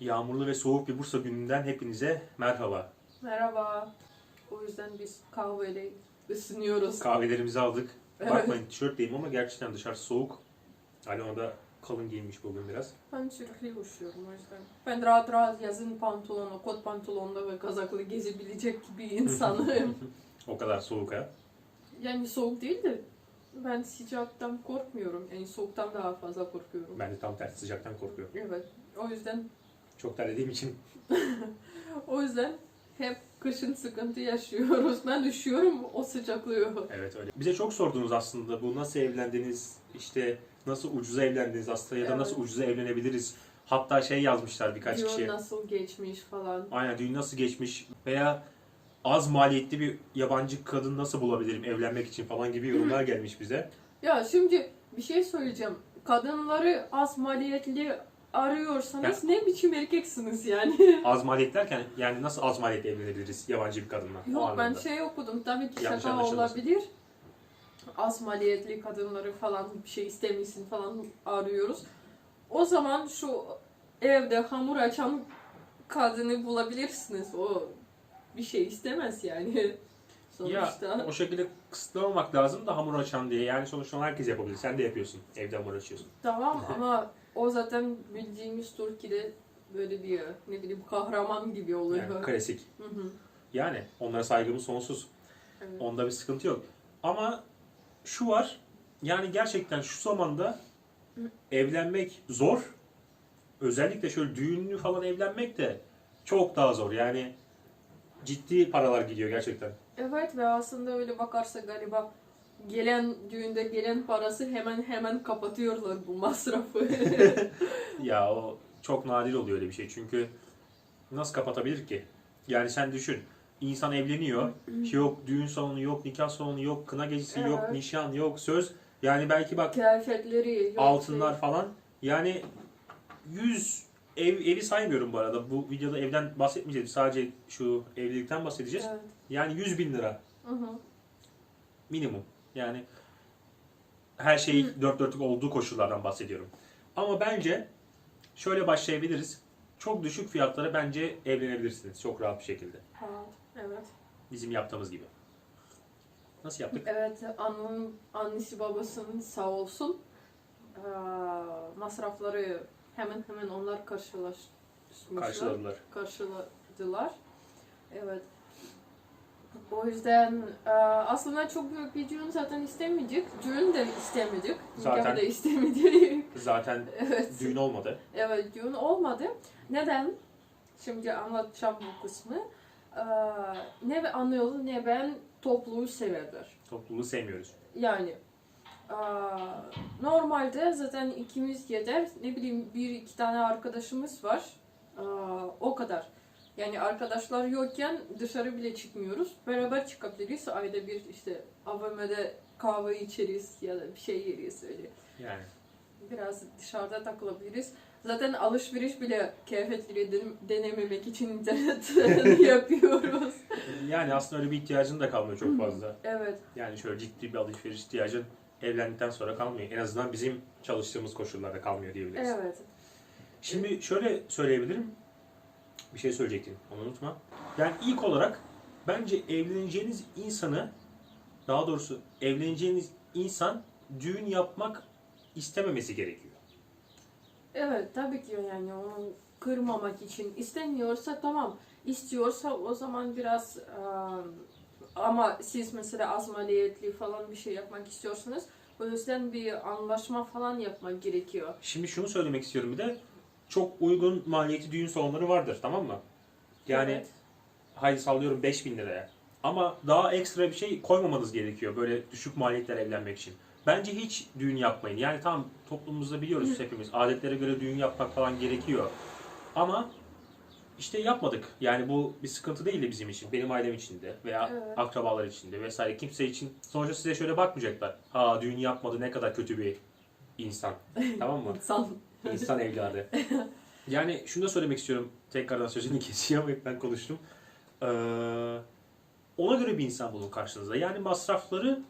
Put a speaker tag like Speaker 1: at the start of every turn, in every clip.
Speaker 1: Yağmurlu ve soğuk bir Bursa gününden hepinize merhaba.
Speaker 2: Merhaba. O yüzden biz kahveyle ısınıyoruz.
Speaker 1: Kahvelerimizi aldık.
Speaker 2: Evet.
Speaker 1: Bakmayın tişörtleyim ama gerçekten dışarısı soğuk. Alona da kalın giyinmiş bugün biraz.
Speaker 2: Ben sürekli üşüyorum o yüzden. Ben rahat rahat yazın pantolonla, kot pantolonla ve kazaklı gezebilecek bir insanım.
Speaker 1: O kadar soğuk ha.
Speaker 2: yani soğuk değil de ben sıcaktan korkmuyorum. Yani soğuktan daha fazla korkuyorum.
Speaker 1: Ben de tam tersi sıcaktan korkuyorum.
Speaker 2: Evet. O yüzden
Speaker 1: Çok terlediğim için.
Speaker 2: o yüzden hep kışın sıkıntı yaşıyoruz. Ben üşüyorum, o sıcaklıyor.
Speaker 1: Evet öyle. Bize çok sordunuz aslında bu nasıl evlendiniz, işte nasıl ucuza evlendiniz aslında ya da
Speaker 2: Evet.
Speaker 1: nasıl ucuza evlenebiliriz. Hatta şey yazmışlar birkaç
Speaker 2: Diyor
Speaker 1: kişi.
Speaker 2: nasıl geçmiş falan.
Speaker 1: Aynen düğün nasıl geçmiş veya az maliyetli bir yabancı kadın nasıl bulabilirim evlenmek için falan gibi yorumlar gelmiş bize.
Speaker 2: Ya şimdi bir şey söyleyeceğim. Kadınları az maliyetli arıyorsanız ne biçim erkeksiniz yani?
Speaker 1: Az maliyet derken yani nasıl az maliyetli evlenebiliriz yabancı bir kadınla? o
Speaker 2: Yok ben
Speaker 1: anlamda.
Speaker 2: şey okudum. Tabii ki
Speaker 1: Yanlış
Speaker 2: şaka
Speaker 1: anlaşılmasın.
Speaker 2: olabilir. Az maliyetli kadınları falan bir şey istemişsin falan arıyoruz. O zaman şu evde hamur açan kadını bulabilirsiniz. O bir şey istemez yani. Sonuçta.
Speaker 1: Ya o şekilde kısıtlamamak lazım da hamur açan diye. Yani sonuçta onu herkes yapabilir. Sen de yapıyorsun. Evde hamur açıyorsun.
Speaker 2: Tamam ama o zaten bildiğimiz Türkiye'de böyle bir ne bileyim kahraman gibi oluyor.
Speaker 1: Yani klasik.
Speaker 2: Hı hı.
Speaker 1: Yani onlara saygımız sonsuz.
Speaker 2: Evet.
Speaker 1: Onda bir sıkıntı yok. Ama şu var. Yani gerçekten şu zamanda evlenmek zor. Özellikle şöyle düğünlü falan evlenmek de çok daha zor. Yani ciddi paralar gidiyor gerçekten.
Speaker 2: Evet ve aslında öyle bakarsa galiba gelen düğünde gelen parası hemen hemen kapatıyorlar bu masrafı.
Speaker 1: Ya o çok nadir oluyor öyle bir şey. Çünkü nasıl kapatabilir ki? Yani sen düşün. İnsan evleniyor. yok düğün salonu yok, nikah salonu yok, kına gecesi yok,
Speaker 2: Evet.
Speaker 1: nişan yok, söz. Yani belki bak
Speaker 2: Kıyafetleri yok.
Speaker 1: altınlar
Speaker 2: şey.
Speaker 1: falan. Yani 100 ev evi saymıyorum bu arada. Bu videoda evden bahsetmeyeceğiz. Sadece şu evlilikten bahsedeceğiz.
Speaker 2: Evet.
Speaker 1: Yani 100 bin lira
Speaker 2: Hı hı.
Speaker 1: minimum. Yani her şey dört dörtlük olduğu koşullardan bahsediyorum. Ama bence şöyle başlayabiliriz. Çok düşük fiyatlara bence evlenebilirsiniz. Çok rahat bir şekilde.
Speaker 2: Ha, Evet.
Speaker 1: Bizim yaptığımız gibi. Nasıl yaptık?
Speaker 2: Evet, annenin, annesi babasının sağ olsun. Ee, masrafları hemen hemen onlar karşılaşmışlar.
Speaker 1: Karşıladılar.
Speaker 2: karşıladılar. Evet. O yüzden e, aslında çok büyük bir düğün zaten istemedik. Düğün de istemedik.
Speaker 1: Zaten-
Speaker 2: da istemedik.
Speaker 1: Zaten
Speaker 2: evet.
Speaker 1: düğün olmadı.
Speaker 2: Evet düğün olmadı. Neden? Şimdi anlatacağım bu kısmı. Ee, ne anlıyordu ne ben topluluğu severler.
Speaker 1: Topluluğu sevmiyoruz.
Speaker 2: Yani eee, normalde zaten ikimiz yeter. Ne bileyim bir iki tane arkadaşımız var. Eee, o kadar. Yani arkadaşlar yokken dışarı bile çıkmıyoruz. Beraber çıkabiliriz. Ayda bir işte AVM'de kahve içeriz ya da bir şey yeriz öyle.
Speaker 1: Yani
Speaker 2: Biraz dışarıda takılabiliriz. Zaten alışveriş bile kıyafetleri den- denememek için internet yapıyoruz.
Speaker 1: yani aslında öyle bir ihtiyacın da kalmıyor çok fazla.
Speaker 2: Evet.
Speaker 1: Yani şöyle ciddi bir alışveriş ihtiyacın evlendikten sonra kalmıyor. En azından bizim çalıştığımız koşullarda kalmıyor diyebiliriz.
Speaker 2: Evet.
Speaker 1: Şimdi şöyle söyleyebilirim. Bir şey söyleyecektim. Onu unutma. Yani ilk olarak bence evleneceğiniz insanı daha doğrusu evleneceğiniz insan düğün yapmak istememesi gerekiyor.
Speaker 2: Evet tabii ki yani onu kırmamak için istemiyorsa tamam istiyorsa o zaman biraz ama siz mesela az maliyetli falan bir şey yapmak istiyorsanız o yüzden bir anlaşma falan yapmak gerekiyor.
Speaker 1: Şimdi şunu söylemek istiyorum bir de çok uygun maliyeti düğün salonları vardır tamam mı? Yani
Speaker 2: Evet.
Speaker 1: haydi sallıyorum 5000 liraya. Ama daha ekstra bir şey koymamanız gerekiyor böyle düşük maliyetler evlenmek için. Bence hiç düğün yapmayın. Yani tam toplumumuzda biliyoruz hepimiz. Adetlere göre düğün yapmak falan gerekiyor. Ama işte yapmadık. Yani bu bir sıkıntı değildi bizim için. Benim ailem için de veya
Speaker 2: Evet.
Speaker 1: akrabalar için de vesaire. Kimse için. Sonuçta size şöyle bakmayacaklar. Ha düğün yapmadı ne kadar kötü bir insan. tamam mı?
Speaker 2: İnsan.
Speaker 1: İnsan evladı. Yani şunu da söylemek istiyorum. Tekrardan sözünü kesiyorum. Hep ben konuştum. Ee, ona göre bir insan bulun karşınıza. Yani masrafları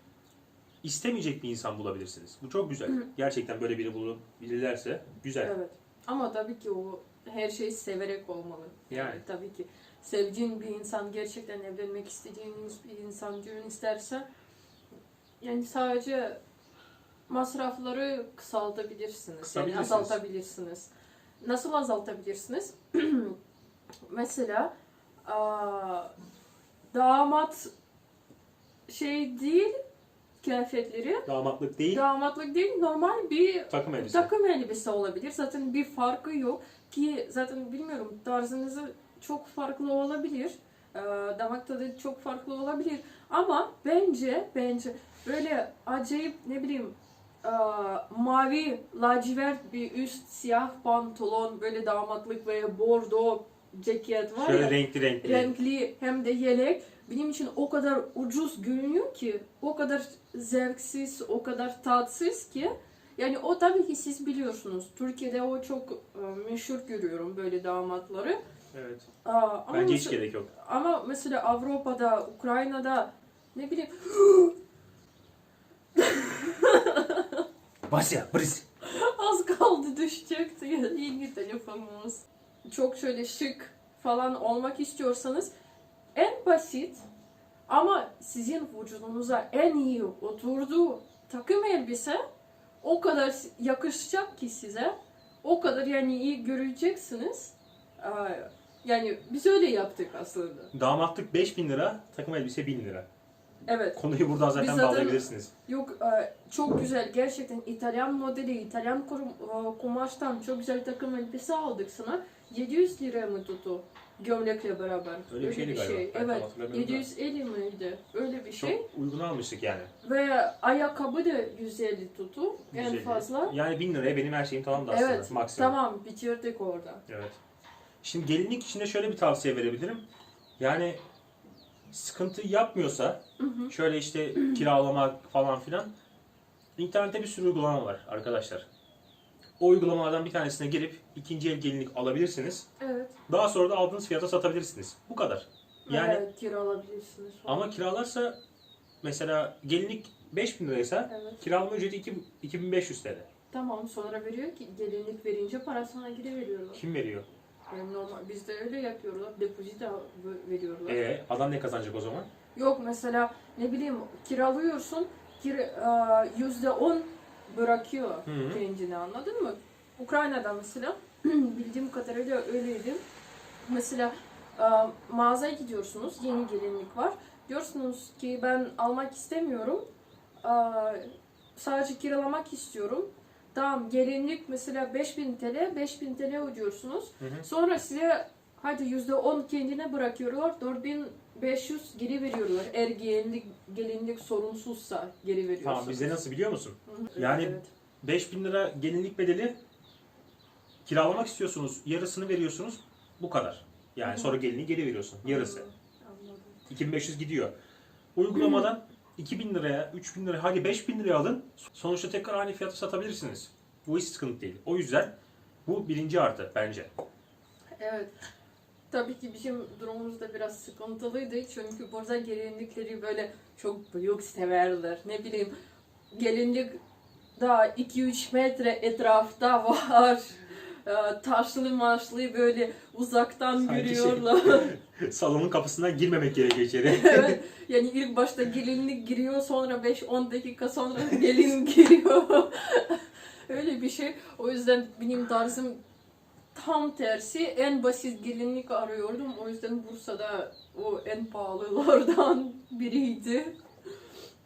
Speaker 1: istemeyecek bir insan bulabilirsiniz. Bu çok güzel. Gerçekten böyle biri bulabilirlerse güzel.
Speaker 2: Evet. Ama tabii ki o her şey severek olmalı.
Speaker 1: Yani.
Speaker 2: tabii ki sevdiğin bir insan gerçekten evlenmek istediğiniz bir insan düğün isterse yani sadece masrafları kısaltabilirsiniz. Yani azaltabilirsiniz. Nasıl azaltabilirsiniz? Mesela aa, damat şey değil kıyafetleri
Speaker 1: Damatlık değil,
Speaker 2: damatlık değil normal bir
Speaker 1: takım elbise.
Speaker 2: takım elbise olabilir. Zaten bir farkı yok ki zaten bilmiyorum tarzınızı çok farklı olabilir. Ee, damak tadı çok farklı olabilir. Ama bence bence böyle acayip ne bileyim e, mavi lacivert bir üst siyah pantolon böyle damatlık veya bordo ceket var
Speaker 1: Şöyle
Speaker 2: ya
Speaker 1: renkli renkli.
Speaker 2: renkli hem de yelek benim için o kadar ucuz görünüyor ki o kadar zevksiz o kadar tatsız ki yani o tabii ki siz biliyorsunuz Türkiye'de o çok e, meşhur görüyorum böyle damatları
Speaker 1: Evet.
Speaker 2: Aa, ama,
Speaker 1: Bence hiç gerek yok.
Speaker 2: ama mesela Avrupa'da Ukrayna'da ne bileyim
Speaker 1: Basya, bris.
Speaker 2: az kaldı düşecekti yeni telefonumuz. Çok şöyle şık falan olmak istiyorsanız en basit ama sizin vücudunuza en iyi oturduğu takım elbise o kadar yakışacak ki size. O kadar yani iyi göreceksiniz. Yani biz öyle yaptık aslında.
Speaker 1: Damatlık 5000 lira, takım elbise 1000 lira.
Speaker 2: Evet.
Speaker 1: Konuyu buradan zaten
Speaker 2: Biz zaten-
Speaker 1: bağlayabilirsiniz.
Speaker 2: Yok e, çok güzel gerçekten İtalyan modeli İtalyan e, kumaştan çok güzel takım elbise aldık sana. 700 lira mı tuttu gömlekle beraber?
Speaker 1: Öyle bir şeydi galiba.
Speaker 2: şey.
Speaker 1: Tam
Speaker 2: Evet.
Speaker 1: hatırlamıyorum da.
Speaker 2: 750 miydi? Öyle bir şey.
Speaker 1: Çok uygun almıştık yani.
Speaker 2: Ve ayakkabı da 150 tuttu en
Speaker 1: 150.
Speaker 2: fazla.
Speaker 1: Yani 1000 liraya benim her şeyim tamamdı aslında.
Speaker 2: Evet.
Speaker 1: Maksimum.
Speaker 2: Tamam bitirdik orada.
Speaker 1: Evet. Şimdi gelinlik içinde şöyle bir tavsiye verebilirim. Yani sıkıntı yapmıyorsa
Speaker 2: Hı hı.
Speaker 1: şöyle işte kiralamak falan filan internette bir sürü uygulama var arkadaşlar. O uygulamalardan bir tanesine girip ikinci el gelinlik alabilirsiniz.
Speaker 2: Evet.
Speaker 1: Daha sonra da aldığınız fiyata satabilirsiniz. Bu kadar. Yani
Speaker 2: evet, kiralabilirsiniz. falan.
Speaker 1: ama kiralarsa mesela gelinlik 5000 liraysa
Speaker 2: Evet.
Speaker 1: kiralama ücreti 2 2500 TL.
Speaker 2: Tamam sonra veriyor ki gelinlik verince parasına geri veriyorlar.
Speaker 1: Kim veriyor?
Speaker 2: Yani normal bizde öyle yapıyorlar. Depozito veriyorlar.
Speaker 1: Ee, adam ne kazanacak o zaman?
Speaker 2: Yok mesela ne bileyim kiralıyorsun kir, e, yüzde on bırakıyor
Speaker 1: Hı hı.
Speaker 2: kendine anladın mı? Ukrayna'da mesela bildiğim kadarıyla öyleydi. Mesela e, mağazaya gidiyorsunuz yeni gelinlik var. Diyorsunuz ki ben almak istemiyorum. E, sadece kiralamak istiyorum. Tamam gelinlik mesela 5000 TL 5000 TL ödüyorsunuz.
Speaker 1: Hı hı.
Speaker 2: Sonra size hadi %10 kendine bırakıyorlar. 4500 geri veriyorlar. Eğer gelinlik, gelinlik sorunsuzsa geri veriyorsunuz.
Speaker 1: Tamam bizde nasıl biliyor musun?
Speaker 2: Hı hı.
Speaker 1: Yani-
Speaker 2: Evet.
Speaker 1: 5000 lira gelinlik bedeli kiralamak istiyorsunuz. Yarısını veriyorsunuz. Bu kadar. Yani
Speaker 2: Hı.
Speaker 1: sonra gelinliği geri veriyorsun. Yarısı.
Speaker 2: Anladım.
Speaker 1: 2500 gidiyor. Uygulamadan 2000 liraya, 3000 liraya, hadi 5000 liraya alın. Sonuçta tekrar aynı fiyata satabilirsiniz. Bu hiç sıkıntı değil. O yüzden bu birinci artı bence.
Speaker 2: Evet. Tabii ki bizim durumumuz da biraz sıkıntılıydı. Çünkü burada gelinlikleri böyle çok büyük severler. Ne bileyim gelinlik daha 2-3 metre etrafta var. Ee, Taşlı maşlı böyle uzaktan
Speaker 1: Sanki şey-
Speaker 2: görüyorlar.
Speaker 1: Salonun kapısından girmemek gerekiyor içeri.
Speaker 2: evet. Yani ilk başta gelinlik giriyor sonra 5-10 dakika sonra gelin giriyor. Öyle bir şey. O yüzden benim tarzım tam tersi. En basit gelinlik arıyordum. O yüzden Bursa'da o en pahalılardan biriydi.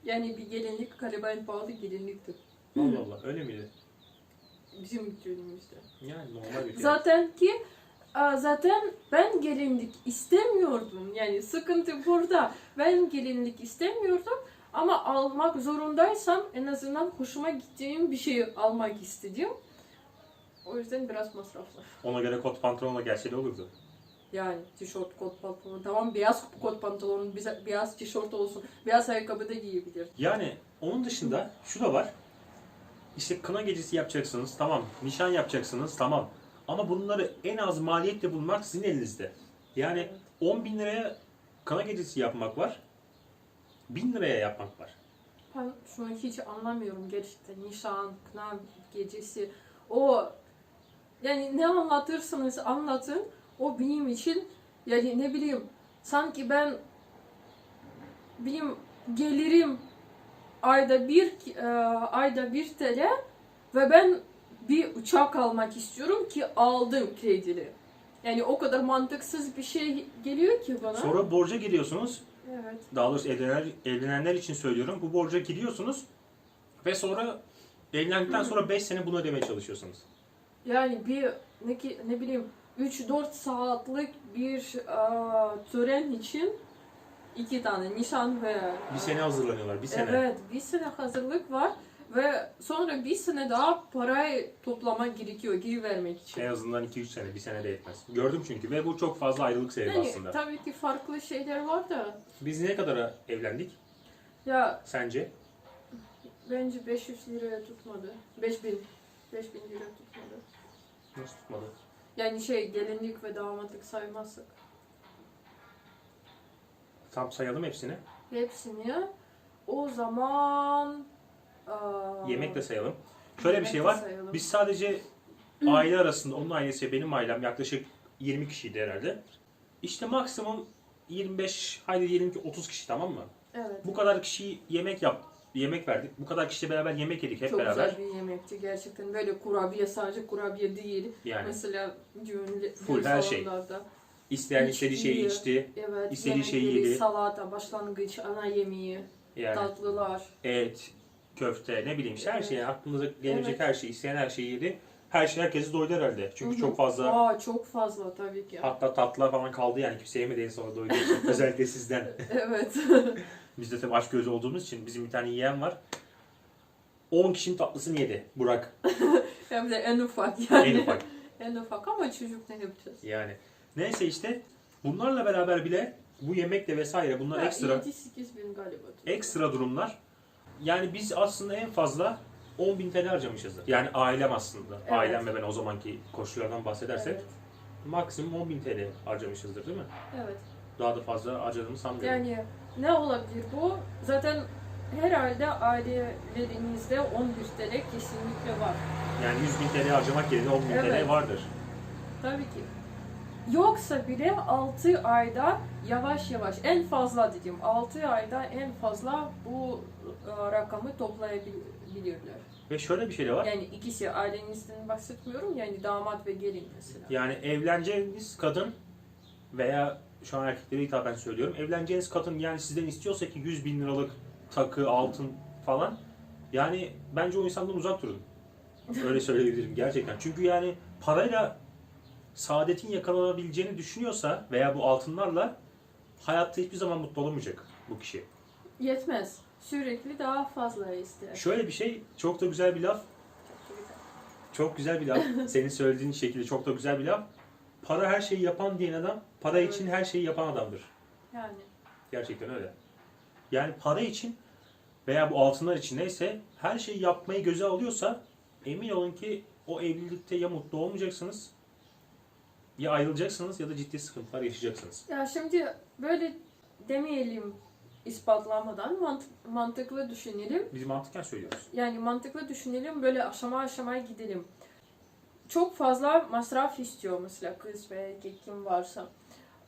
Speaker 2: Yani bir gelinlik galiba en pahalı gelinlikti.
Speaker 1: Allah Allah öyle miydi?
Speaker 2: Bizim düğünümüzde.
Speaker 1: Yani normal bir.
Speaker 2: Zaten ki zaten ben gelinlik istemiyordum. Yani sıkıntı burada. Ben gelinlik istemiyordum ama almak zorundaysam en azından hoşuma gittiğim bir şey almak istedim. O yüzden biraz masraflı.
Speaker 1: Ona göre kot pantolonla gelse ne olurdu?
Speaker 2: Yani tişört, kot pantolon. Tamam beyaz kot pantolon, beyaz tişört olsun. Beyaz ayakkabı da giyebilir.
Speaker 1: Yani onun dışında şu da var. İşte kına gecesi yapacaksınız tamam. Nişan yapacaksınız tamam. Ama bunları en az maliyetle bulmak sizin elinizde. Yani
Speaker 2: Evet.
Speaker 1: 10 bin liraya kına gecesi yapmak var. 1000 liraya yapmak var.
Speaker 2: Ben şunu hiç anlamıyorum gerçekten. Nişan, kına gecesi. O Yani ne anlatırsanız anlatın o benim için yani ne bileyim sanki ben benim gelirim ayda bir e, ayda bir TL ve ben bir uçak almak istiyorum ki aldım kredili. Yani o kadar mantıksız bir şey geliyor ki bana.
Speaker 1: Sonra borca giriyorsunuz.
Speaker 2: Evet.
Speaker 1: Daha doğrusu evlenenler, evlenenler için söylüyorum. Bu borca giriyorsunuz ve sonra evlendikten sonra 5 sene bunu ödemeye çalışıyorsunuz.
Speaker 2: Yani bir ne ki ne bileyim 3-4 saatlik bir e, tören için iki tane nişan ve
Speaker 1: Bir sene hazırlanıyorlar, bir sene.
Speaker 2: Evet, bir sene hazırlık var ve sonra bir sene daha parayı toplamak gerekiyor geri vermek için.
Speaker 1: En azından 2-3 sene, bir sene de yetmez. Gördüm çünkü ve bu çok fazla ayrılık sebebi
Speaker 2: Yani
Speaker 1: aslında.
Speaker 2: tabii ki farklı şeyler var da
Speaker 1: Biz ne kadara evlendik
Speaker 2: ya
Speaker 1: sence?
Speaker 2: bence 500 liraya tutmadı. 5000 5000 lira tutmadı.
Speaker 1: Nasıl tutmadı?
Speaker 2: Yani şey gelinlik ve damatlık saymazsak.
Speaker 1: Tam sayalım hepsini.
Speaker 2: Hepsini o zaman aa,
Speaker 1: Yemek de sayalım. Şöyle bir şey var.
Speaker 2: sayalım.
Speaker 1: Biz sadece aile arasında, onun ailesi benim ailem yaklaşık 20 kişiydi herhalde. İşte maksimum 25, haydi diyelim ki 30 kişi tamam mı?
Speaker 2: Evet.
Speaker 1: Bu kadar kişi yemek yap, yemek verdik. Bu kadar kişiyle beraber yemek yedik hep
Speaker 2: Çok
Speaker 1: beraber.
Speaker 2: güzel bir yemekti gerçekten. Böyle kurabiye sadece kurabiye değil.
Speaker 1: Yani
Speaker 2: Mesela düğün,
Speaker 1: Full
Speaker 2: düğün
Speaker 1: her şey. İsteyen
Speaker 2: İç-
Speaker 1: istediği şeyi içti.
Speaker 2: Evet,
Speaker 1: İstediği şeyi
Speaker 2: yemekleri,
Speaker 1: yedi.
Speaker 2: salata, başlangıç, ana yemeği,
Speaker 1: Yani
Speaker 2: tatlılar.
Speaker 1: et, köfte, ne bileyim işte her
Speaker 2: Evet.
Speaker 1: şey. Aklınıza gelebilecek
Speaker 2: Evet.
Speaker 1: her şey, isteyen her şeyi yedi. Her şey herkesi doydu herhalde. Çünkü
Speaker 2: Hı hı.
Speaker 1: çok fazla
Speaker 2: Aa, çok fazla tabii ki.
Speaker 1: hatta tatlılar falan kaldı yani kimse yemedi en sonunda doyduğu için. Özellikle sizden.
Speaker 2: evet.
Speaker 1: Biz de tabii aç gözü olduğumuz için bizim bir tane yeğen var. 10 kişinin tatlısını yedi Burak.
Speaker 2: Hem de en ufak yani.
Speaker 1: En ufak.
Speaker 2: En ufak ama çocuk ne yapacağız?
Speaker 1: Yani. Neyse işte bunlarla beraber bile bu yemekle vesaire bunlar ekstra
Speaker 2: 7-8 bin galiba.
Speaker 1: ekstra durumlar. Yani biz aslında en fazla 10 bin TL harcamışızdır. Yani ailem aslında.
Speaker 2: Evet.
Speaker 1: Ailem ve ben o zamanki koşullardan bahsedersek
Speaker 2: Evet.
Speaker 1: maksimum 10 bin TL harcamışızdır değil mi?
Speaker 2: evet.
Speaker 1: Daha da fazla harcadığımı sanmıyorum.
Speaker 2: Yani ne olabilir bu? Zaten herhalde ailelerinizde 11 TL kesinlikle var.
Speaker 1: Yani 100 bin TL harcamak yerine 10 bin
Speaker 2: Evet.
Speaker 1: TL vardır.
Speaker 2: Tabii ki. Yoksa bile 6 ayda yavaş yavaş en fazla dedim 6 ayda en fazla bu e, rakamı toplayabilirler.
Speaker 1: Ve şöyle bir şey de var.
Speaker 2: Yani ikisi ailenizden bahsetmiyorum yani damat ve gelin mesela.
Speaker 1: Yani evleneceğiniz kadın veya şu an erkeklere hitaben söylüyorum. Evleneceğiniz kadın yani sizden istiyorsa ki 100 bin liralık takı, altın falan. Yani bence o insandan uzak durun. Öyle söyleyebilirim gerçekten. Çünkü yani parayla saadetin yakalanabileceğini düşünüyorsa veya bu altınlarla hayatta hiçbir zaman mutlu olamayacak bu kişi.
Speaker 2: Yetmez. Sürekli daha fazla ister.
Speaker 1: Şöyle bir şey, çok da güzel bir laf. Çok güzel bir laf. Senin söylediğin şekilde çok da güzel bir laf. Para her şeyi yapan diyen adam, para
Speaker 2: Evet.
Speaker 1: için her şeyi yapan adamdır.
Speaker 2: Yani.
Speaker 1: Gerçekten öyle. Yani para için veya bu altınlar için neyse her şeyi yapmayı göze alıyorsa emin olun ki o evlilikte ya mutlu olmayacaksınız ya ayrılacaksınız ya da ciddi sıkıntılar yaşayacaksınız.
Speaker 2: Ya şimdi böyle demeyelim ispatlamadan mant- mantıklı düşünelim.
Speaker 1: Biz mantıken söylüyoruz.
Speaker 2: Yani mantıklı düşünelim böyle aşama aşama gidelim. Çok fazla masraf istiyor mesela kız ve erkek kim varsa.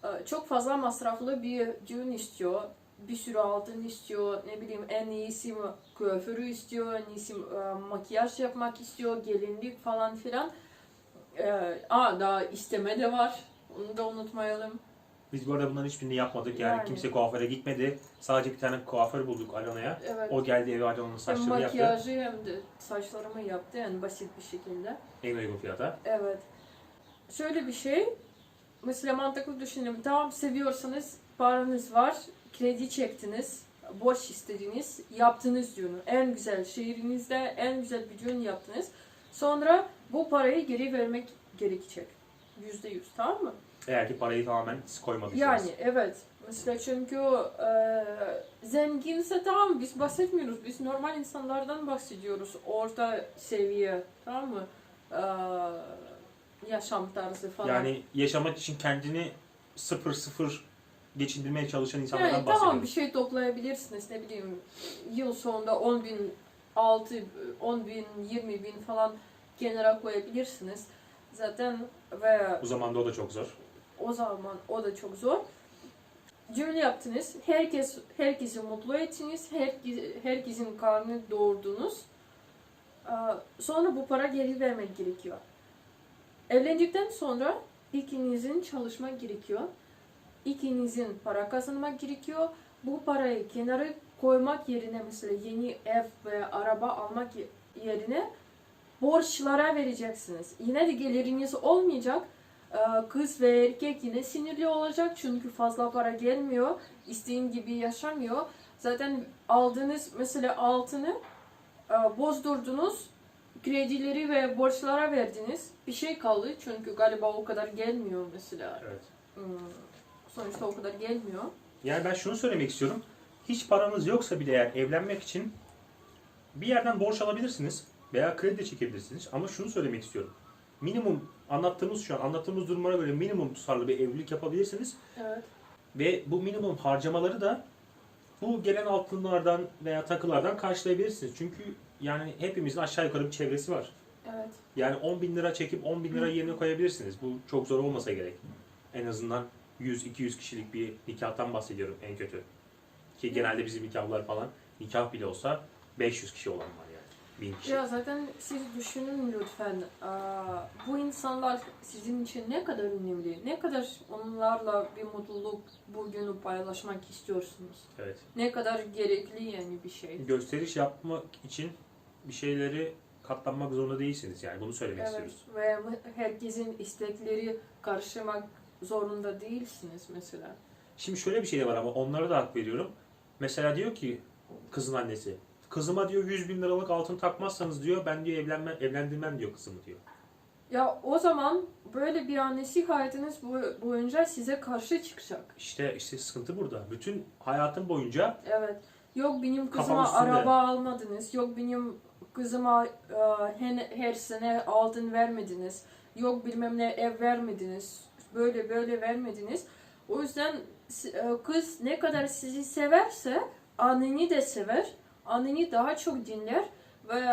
Speaker 2: Ee, Çok fazla masraflı bir düğün istiyor. Bir sürü altın istiyor. Ne bileyim en iyisi kuaförü istiyor. En iyisi e, makyaj yapmak istiyor. Gelinlik falan filan. Ee, aa daha isteme de var. Onu da unutmayalım.
Speaker 1: Biz bu arada bunların hiçbirini yapmadık. Yani,
Speaker 2: Yani.
Speaker 1: kimse kuaföre gitmedi. Sadece bir tane kuaför bulduk Alana'ya.
Speaker 2: Evet.
Speaker 1: O geldi eve Alana'nın
Speaker 2: hem
Speaker 1: saçlarını yaptı.
Speaker 2: makyajı hem de saçlarımı yaptı yani basit bir şekilde.
Speaker 1: En uygun fiyata.
Speaker 2: Evet. Şöyle bir şey. Mesela mantıklı düşünelim. Tamam seviyorsanız paranız var. Kredi çektiniz. Borç istediniz. Yaptınız düğünü. En güzel şehrinizde en güzel bir düğün yaptınız. Sonra bu parayı geri vermek gerekecek. Yüzde yüz tamam mı?
Speaker 1: Eğer ki parayı tamamen siz koymadıysanız.
Speaker 2: Yani evet. Mesela çünkü e, zenginse tamam biz bahsetmiyoruz. Biz normal insanlardan bahsediyoruz. Orta seviye tamam mı? E, yaşam tarzı falan.
Speaker 1: Yani yaşamak için kendini sıfır sıfır geçindirmeye çalışan insanlardan
Speaker 2: Yani
Speaker 1: bahsediyoruz.
Speaker 2: tamam bir şey toplayabilirsiniz ne bileyim yıl sonunda 10 bin 6, 10 bin, 20 bin falan kenara koyabilirsiniz. Zaten ve
Speaker 1: Bu zamanda o da çok zor.
Speaker 2: o zaman o da çok zor. Düğün yaptınız. Herkes herkesi mutlu ettiniz. Herkes, herkesin karnını doyurdunuz. Ee, Sonra bu para geri vermek gerekiyor. Evlendikten sonra ikinizin çalışmak gerekiyor. İkinizin para kazanmak gerekiyor. Bu parayı kenara koymak yerine mesela yeni ev ve araba almak yerine borçlara vereceksiniz. Yine de geliriniz olmayacak. Ee, Kız ve erkek yine sinirli olacak çünkü fazla para gelmiyor. İsteğin gibi yaşamıyor. Zaten aldığınız mesela altını e, bozdurdunuz. Kredileri ve borçlara verdiniz. Bir şey kaldı çünkü galiba o kadar gelmiyor mesela.
Speaker 1: Evet.
Speaker 2: Hmm, Sonuçta o kadar gelmiyor.
Speaker 1: Yani ben şunu söylemek istiyorum. Hiç paranız yoksa bile eğer evlenmek için bir yerden borç alabilirsiniz veya kredi çekebilirsiniz. Ama şunu söylemek istiyorum. Minimum anlattığımız şu an anlattığımız durumlara göre minimum tutarlı bir evlilik yapabilirsiniz.
Speaker 2: Evet.
Speaker 1: Ve bu minimum harcamaları da bu gelen altınlardan veya takılardan karşılayabilirsiniz. Çünkü yani hepimizin aşağı yukarı bir çevresi var.
Speaker 2: Evet.
Speaker 1: Yani 10 bin lira çekip 10 bin lira yerine koyabilirsiniz. Bu çok zor olmasa gerek. En azından 100-200 kişilik bir nikahtan bahsediyorum en kötü. Ki genelde bizim nikahlar falan nikah bile olsa 500 kişi olan var 1000 kişi.
Speaker 2: Ya zaten siz düşünün lütfen. Bu insanlar sizin için ne kadar önemli? Ne kadar onlarla bir mutluluk bugünü paylaşmak istiyorsunuz?
Speaker 1: Evet.
Speaker 2: Ne kadar gerekli yani bir şey.
Speaker 1: Gösteriş yapmak için bir şeyleri katlanmak zorunda değilsiniz yani bunu söylemek
Speaker 2: Evet
Speaker 1: istiyoruz.
Speaker 2: ve herkesin istekleri karşılamak zorunda değilsiniz mesela.
Speaker 1: Şimdi şöyle bir şey de var ama onlara da hak veriyorum. Mesela diyor ki kızın annesi. Kızıma diyor 100 bin liralık altın takmazsanız diyor ben diyor evlenme, evlendirmem diyor kızımı diyor.
Speaker 2: Ya o zaman böyle bir annesi hayatınız boy- boyunca size karşı çıkacak.
Speaker 1: İşte işte sıkıntı burada. Bütün hayatın boyunca
Speaker 2: Evet. Yok benim
Speaker 1: Kafam
Speaker 2: kızıma
Speaker 1: üstünde.
Speaker 2: araba almadınız. Yok benim kızıma e, her, her sene altın vermediniz. Yok bilmem ne ev vermediniz. Böyle böyle vermediniz. O yüzden si- e, kız ne kadar sizi severse anneni de sever. Anneni daha çok dinler ve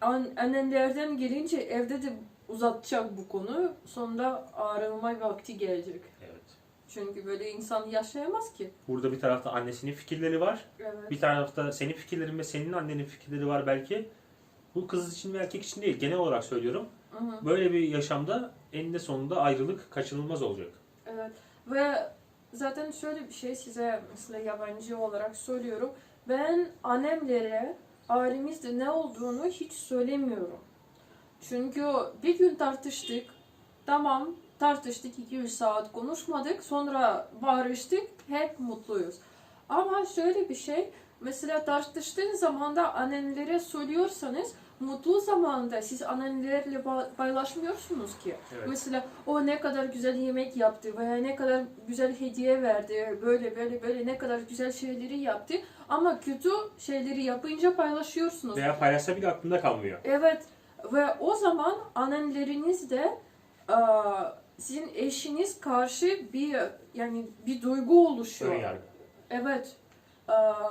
Speaker 2: an, annenlerden gelince evde de uzatacak bu konu. Sonunda ayrılma vakti gelecek.
Speaker 1: evet.
Speaker 2: Çünkü böyle insan yaşayamaz ki.
Speaker 1: Burada bir tarafta annesinin fikirleri var.
Speaker 2: Evet.
Speaker 1: Bir tarafta senin fikirlerin ve senin annenin fikirleri var belki. Bu kız için ve erkek için değil. Genel olarak söylüyorum.
Speaker 2: Hı hı.
Speaker 1: Böyle bir yaşamda eninde sonunda ayrılık kaçınılmaz olacak.
Speaker 2: Evet ve zaten şöyle bir şey size mesela yabancı olarak söylüyorum. Ben annemlere ailemizde ne olduğunu hiç söylemiyorum. Çünkü bir gün tartıştık. Tamam tartıştık 2-3 saat konuşmadık. Sonra barıştık. Hep mutluyuz. Ama şöyle bir şey. Mesela tartıştığın zaman da annelere söylüyorsanız mutlu zamanda siz annelerle paylaşmıyorsunuz ki.
Speaker 1: Evet.
Speaker 2: Mesela o ne kadar güzel yemek yaptı veya ne kadar güzel hediye verdi, böyle böyle böyle ne kadar güzel şeyleri yaptı. Ama kötü şeyleri yapınca paylaşıyorsunuz.
Speaker 1: Veya paylaşsa bile aklında kalmıyor.
Speaker 2: Evet ve o zaman annenleriniz de aa, sizin eşiniz karşı bir yani bir duygu oluşuyor.
Speaker 1: Ön yargı.
Speaker 2: Evet. Aa,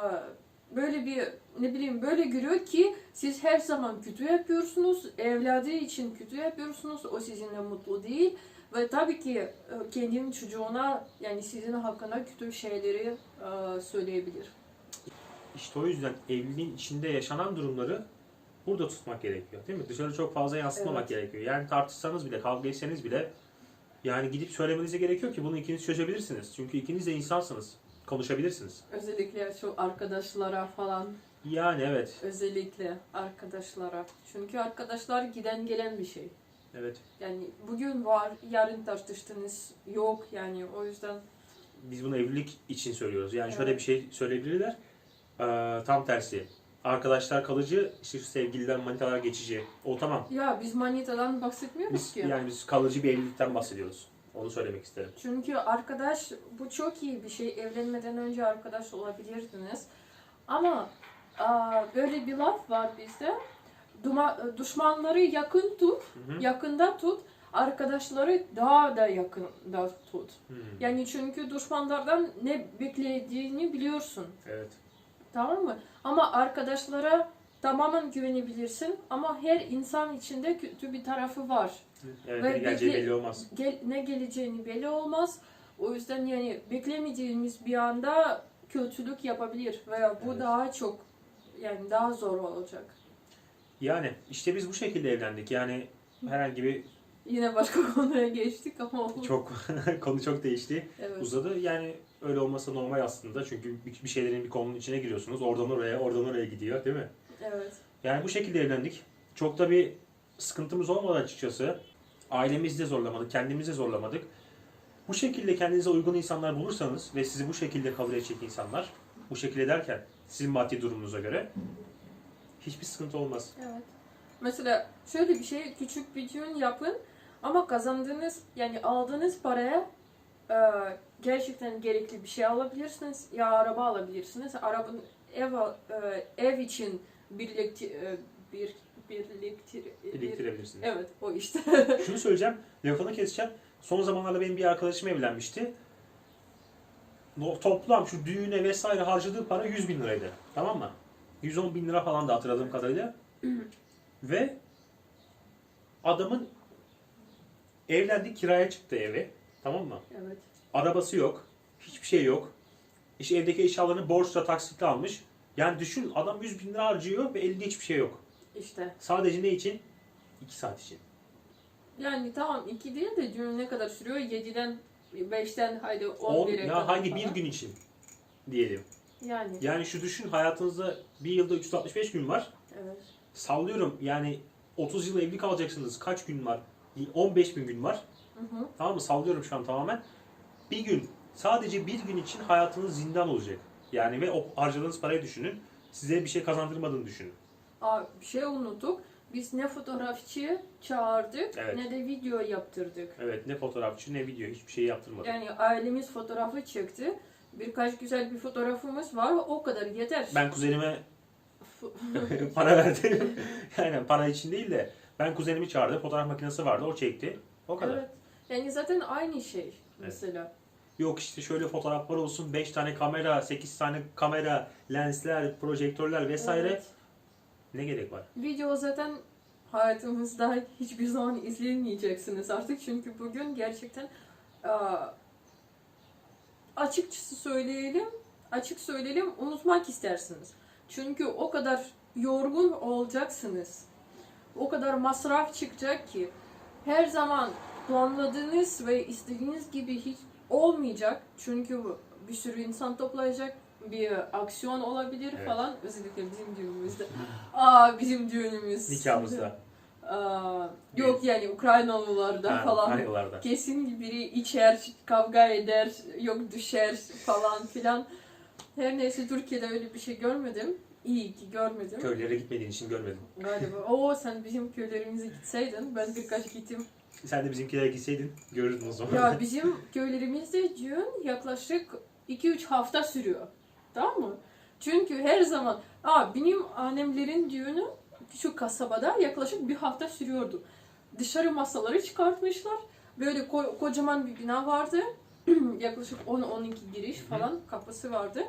Speaker 2: böyle bir ne bileyim böyle görüyor ki siz her zaman kötü yapıyorsunuz. Evladı için kötü yapıyorsunuz. O sizinle mutlu değil. Ve tabii ki e, kendinin çocuğuna yani sizin hakkında kötü şeyleri e, söyleyebilir.
Speaker 1: İşte o yüzden evliliğin içinde yaşanan durumları burada tutmak gerekiyor. Değil mi? Dışarı çok fazla yansıtmamak
Speaker 2: Evet.
Speaker 1: gerekiyor. Yani tartışsanız bile, kavga etseniz bile yani gidip söylemenize gerekiyor ki bunu ikiniz çözebilirsiniz. Çünkü ikiniz de insansınız. Konuşabilirsiniz.
Speaker 2: Özellikle şu arkadaşlara falan.
Speaker 1: Yani evet.
Speaker 2: Özellikle arkadaşlara. Çünkü arkadaşlar giden gelen bir şey.
Speaker 1: Evet.
Speaker 2: Yani bugün var, yarın tartıştınız yok yani o yüzden
Speaker 1: Biz bunu evlilik için söylüyoruz. Yani şöyle
Speaker 2: Evet.
Speaker 1: bir şey söyleyebilirler. Ee, tam tersi. Arkadaşlar kalıcı, işte sevgililer, manitalar geçici. O tamam.
Speaker 2: ya biz manitadan bahsetmiyoruz
Speaker 1: Biz,
Speaker 2: ki.
Speaker 1: yani biz kalıcı bir evlilikten bahsediyoruz. Onu söylemek isterim.
Speaker 2: Çünkü arkadaş bu çok iyi bir şey. Evlenmeden önce arkadaş olabilirdiniz. Ama aa, böyle bir laf var bizde. Duma, düşmanları yakın tut,
Speaker 1: Hı hı.
Speaker 2: yakında tut. Arkadaşları daha da yakında tut.
Speaker 1: Hmm.
Speaker 2: Yani çünkü düşmanlardan ne beklediğini biliyorsun.
Speaker 1: Evet.
Speaker 2: Tamam mı? Ama arkadaşlara tamamen güvenebilirsin. Ama her insan içinde kötü bir tarafı var.
Speaker 1: Evet,
Speaker 2: Ve
Speaker 1: ne geleceği belli olmaz.
Speaker 2: Gel, ne geleceğini belli olmaz. O yüzden yani beklemediğimiz bir anda kötülük yapabilir veya bu
Speaker 1: Evet.
Speaker 2: daha çok yani daha zor olacak.
Speaker 1: Yani işte biz bu şekilde evlendik. Yani herhangi bir
Speaker 2: Yine başka konuya geçtik ama
Speaker 1: çok konu çok değişti.
Speaker 2: evet.
Speaker 1: Uzadı. Yani öyle olması normal aslında. Çünkü bir- bir şeylerin bir konunun içine giriyorsunuz. Oradan oraya, oradan oraya gidiyor değil mi?
Speaker 2: Evet.
Speaker 1: Yani bu şekilde evlendik. Çok da bir sıkıntımız olmadı açıkçası. Ailemizi de zorlamadık, kendimizi de zorlamadık. Bu şekilde kendinize uygun insanlar bulursanız ve sizi bu şekilde kabul edecek insanlar, bu şekilde derken sizin maddi durumunuza göre hiçbir sıkıntı olmaz.
Speaker 2: Evet. Mesela şöyle bir şey küçük bir düğün yapın ama kazandığınız yani aldığınız paraya e, gerçekten gerekli bir şey alabilirsiniz ya araba alabilirsiniz. Arabanın ev e, ev için birlikte e, bir birlikte
Speaker 1: Biriktirebilirsiniz.
Speaker 2: Evet o işte.
Speaker 1: Şunu söyleyeceğim, lafını keseceğim. Son zamanlarda benim bir arkadaşım evlenmişti. Toplam şu düğüne vesaire harcadığı para 100 bin liraydı. Tamam mı? 110 bin lira falan da hatırladığım kadarıyla. Ve adamın evlendi kiraya çıktı evi. Tamam mı?
Speaker 2: evet.
Speaker 1: Arabası yok. Hiçbir şey yok. İşte evdeki eşyalarını borçla taksitle almış. Yani düşün adam 100 bin lira harcıyor ve elinde hiçbir şey yok.
Speaker 2: İşte.
Speaker 1: Sadece ne için? 2 saat için.
Speaker 2: Yani tamam iki değil de düğün ne kadar sürüyor? 7'den 5'ten haydi
Speaker 1: 10,
Speaker 2: 11'e
Speaker 1: ya
Speaker 2: kadar
Speaker 1: hangi bir
Speaker 2: falan.
Speaker 1: gün için diyelim.
Speaker 2: Yani
Speaker 1: Yani şu düşün hayatınızda bir yılda 365 gün var.
Speaker 2: evet.
Speaker 1: Sallıyorum yani 30 yıl evli kalacaksınız. Kaç gün var? 15 bin gün var.
Speaker 2: Hı hı.
Speaker 1: Tamam mı? Sallıyorum şu an tamamen. Bir gün, sadece bir gün için hayatınız zindan olacak. Yani ve o harcadığınız parayı düşünün. Size bir şey kazandırmadığını düşünün.
Speaker 2: Aa, bir şey unuttuk. Biz ne fotoğrafçı çağırdık
Speaker 1: Evet.
Speaker 2: ne de video yaptırdık.
Speaker 1: Evet ne fotoğrafçı ne video hiçbir şey yaptırmadık.
Speaker 2: Yani ailemiz fotoğrafı çekti. Birkaç güzel bir fotoğrafımız var. O kadar yeter.
Speaker 1: Ben kuzenime para verdim. yani para için değil de ben kuzenimi çağırdı. Fotoğraf makinesi vardı. O çekti. O kadar.
Speaker 2: evet. Yani zaten aynı şey mesela.
Speaker 1: Yok işte şöyle fotoğraflar olsun. 5 tane kamera, 8 tane kamera, lensler, projektörler vesaire.
Speaker 2: Evet.
Speaker 1: Ne gerek var?
Speaker 2: Video zaten hayatınızda hiçbir zaman izleyemeyeceksiniz artık. Çünkü bugün gerçekten açıkçası söyleyelim, açık söyleyelim unutmak istersiniz. Çünkü o kadar yorgun olacaksınız. O kadar masraf çıkacak ki her zaman planladığınız ve istediğiniz gibi hiç olmayacak. Çünkü bir sürü insan toplayacak, bir aksiyon olabilir
Speaker 1: Evet.
Speaker 2: falan. Özellikle bizim düğünümüzde. Aa bizim düğünümüz.
Speaker 1: Nikahımızda.
Speaker 2: Aa, yok yani Ukraynalılarda falan.
Speaker 1: Aynılarda.
Speaker 2: Kesin biri içer, kavga eder, yok düşer falan filan. Her neyse Türkiye'de öyle bir şey görmedim. İyi ki görmedim.
Speaker 1: Köylere gitmediğin için görmedim.
Speaker 2: Galiba. Oo sen bizim köylerimize gitseydin. Ben birkaç gittim.
Speaker 1: Sen de bizimkilere gitseydin görürdün o zaman.
Speaker 2: Ya bizim köylerimizde düğün yaklaşık 2-3 hafta sürüyor. Tamam mı? Çünkü her zaman Aa, benim annemlerin düğünü küçük kasabada yaklaşık bir hafta sürüyordu. Dışarı masaları çıkartmışlar. Böyle ko- kocaman bir bina vardı. yaklaşık 10-12 giriş falan kapısı vardı.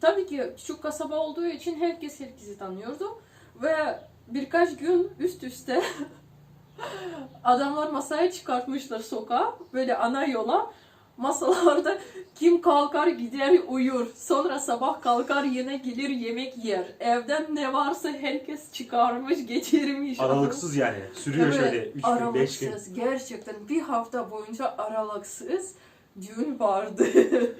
Speaker 2: Tabii ki küçük kasaba olduğu için herkes herkesi tanıyordu. Ve birkaç gün üst üste adamlar masaya çıkartmışlar sokağa. Böyle ana yola. Masalarda kim kalkar gider uyur. Sonra sabah kalkar yine gelir yemek yer. Evden ne varsa herkes çıkarmış getirmiş.
Speaker 1: Aralıksız yani. Sürüyor
Speaker 2: Evet,
Speaker 1: şöyle 3 gün 5 gün.
Speaker 2: aralıksız. Gerçekten bir hafta boyunca aralıksız düğün vardı.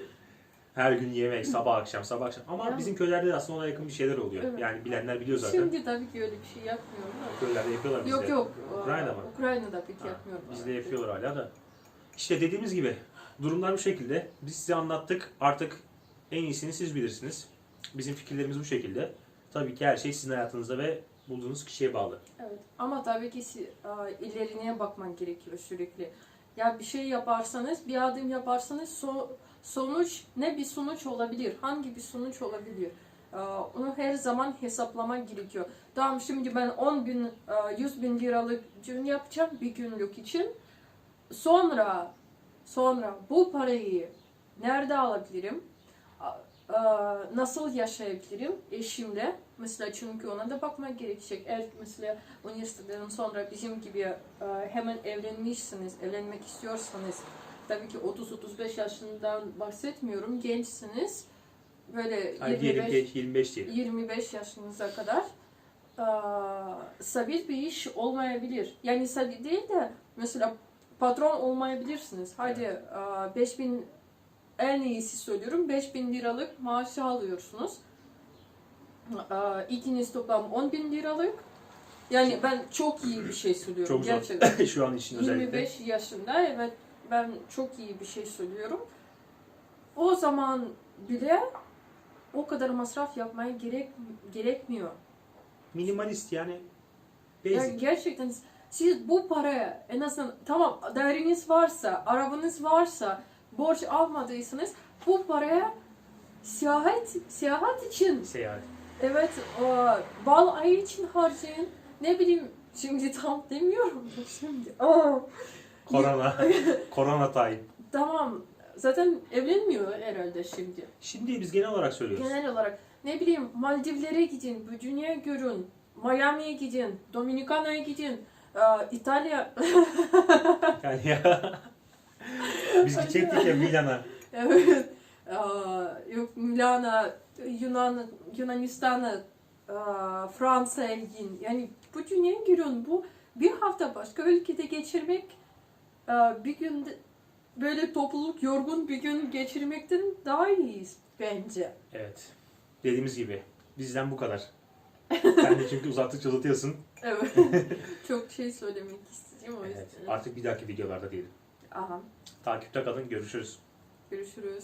Speaker 1: Her gün yemek sabah akşam sabah akşam. Ama
Speaker 2: Yani.
Speaker 1: bizim köylerde de aslında ona yakın bir şeyler oluyor.
Speaker 2: Evet.
Speaker 1: Yani bilenler biliyor zaten.
Speaker 2: Şimdi tabii ki öyle bir şey yapmıyorlar.
Speaker 1: Köylerde yapıyorlar bizde.
Speaker 2: Yok yok.
Speaker 1: Ukrayna mı?
Speaker 2: Ukrayna'da pek yapmıyorlar.
Speaker 1: Bizde yapıyorlar hala da. İşte dediğimiz gibi durumlar bu şekilde. Biz size anlattık. Artık en iyisini siz bilirsiniz. Bizim fikirlerimiz bu şekilde. Tabii ki her şey sizin hayatınızda ve bulduğunuz kişiye bağlı.
Speaker 2: Evet. Ama tabii ki ilerine bakman gerekiyor sürekli. Ya bir şey yaparsanız, bir adım yaparsanız so- sonuç ne bir sonuç olabilir? Hangi bir sonuç olabilir? Onu her zaman hesaplaman gerekiyor. Tamam şimdi ben 10 bin, a, 100 bin liralık düğün yapacağım bir günlük için. Sonra, sonra bu parayı nerede alabilirim? Ee, nasıl yaşayabilirim eşimle? Mesela çünkü ona da bakmak gerekecek. Eğer mesela üniversiteden sonra bizim gibi e, hemen evlenmişsiniz, evlenmek istiyorsanız tabii ki 30-35 yaşından bahsetmiyorum. Gençsiniz. Böyle
Speaker 1: Hani diyelim
Speaker 2: 25
Speaker 1: ki 25 diyelim.
Speaker 2: 25 yaşınıza kadar eee stabil bir iş olmayabilir. Yani stabil değil de mesela patron olmayabilirsiniz. Hadi eee, 5000 en iyisi söylüyorum 5000 liralık maaşı alıyorsunuz. Eee, İkiniz toplam 10 bin liralık. Yani ben çok iyi bir şey söylüyorum
Speaker 1: Çok
Speaker 2: gerçekten.
Speaker 1: Şu an için özellikle.
Speaker 2: 25 yaşında evet ben çok iyi bir şey söylüyorum. O zaman bile o kadar masraf yapmaya gerek gerekmiyor.
Speaker 1: Minimalist yani
Speaker 2: Yani
Speaker 1: basic.
Speaker 2: gerçekten siz bu paraya en azından tamam daireniz varsa, arabanız varsa, borç almadıysanız bu paraya seyahat seyahat için
Speaker 1: Seyahat.
Speaker 2: evet o, bal ayı için harcayın. Ne bileyim şimdi tam demiyorum da şimdi. Aa.
Speaker 1: Korona. Korona time.
Speaker 2: Tamam. Zaten evlenmiyor herhalde şimdi.
Speaker 1: Şimdi biz genel olarak söylüyoruz.
Speaker 2: Genel olarak ne bileyim Maldivlere gidin, bu dünya görün, Miami'ye gidin, Dominikana'ya gidin, e, İtalya,
Speaker 1: Yani ya. biz gidecektik ya Milan'a.
Speaker 2: evet, e, yok Milana, Yunan, Yunanistan'a, Fransa'ya gidin. Yani bu dünya görün. Bu bir hafta başka ülkede geçirmek, bir gün de- böyle topluluk yorgun bir gün geçirmekten daha iyiyiz bence.
Speaker 1: Evet. Dediğimiz gibi bizden bu kadar. Sen de çünkü uzattıkça uzatıyorsun.
Speaker 2: Evet. Çok şey söylemek istedim o
Speaker 1: Evet.
Speaker 2: yüzden.
Speaker 1: Artık bir dahaki videolarda diyelim.
Speaker 2: Aha.
Speaker 1: Takipte kalın. Görüşürüz.
Speaker 2: Görüşürüz.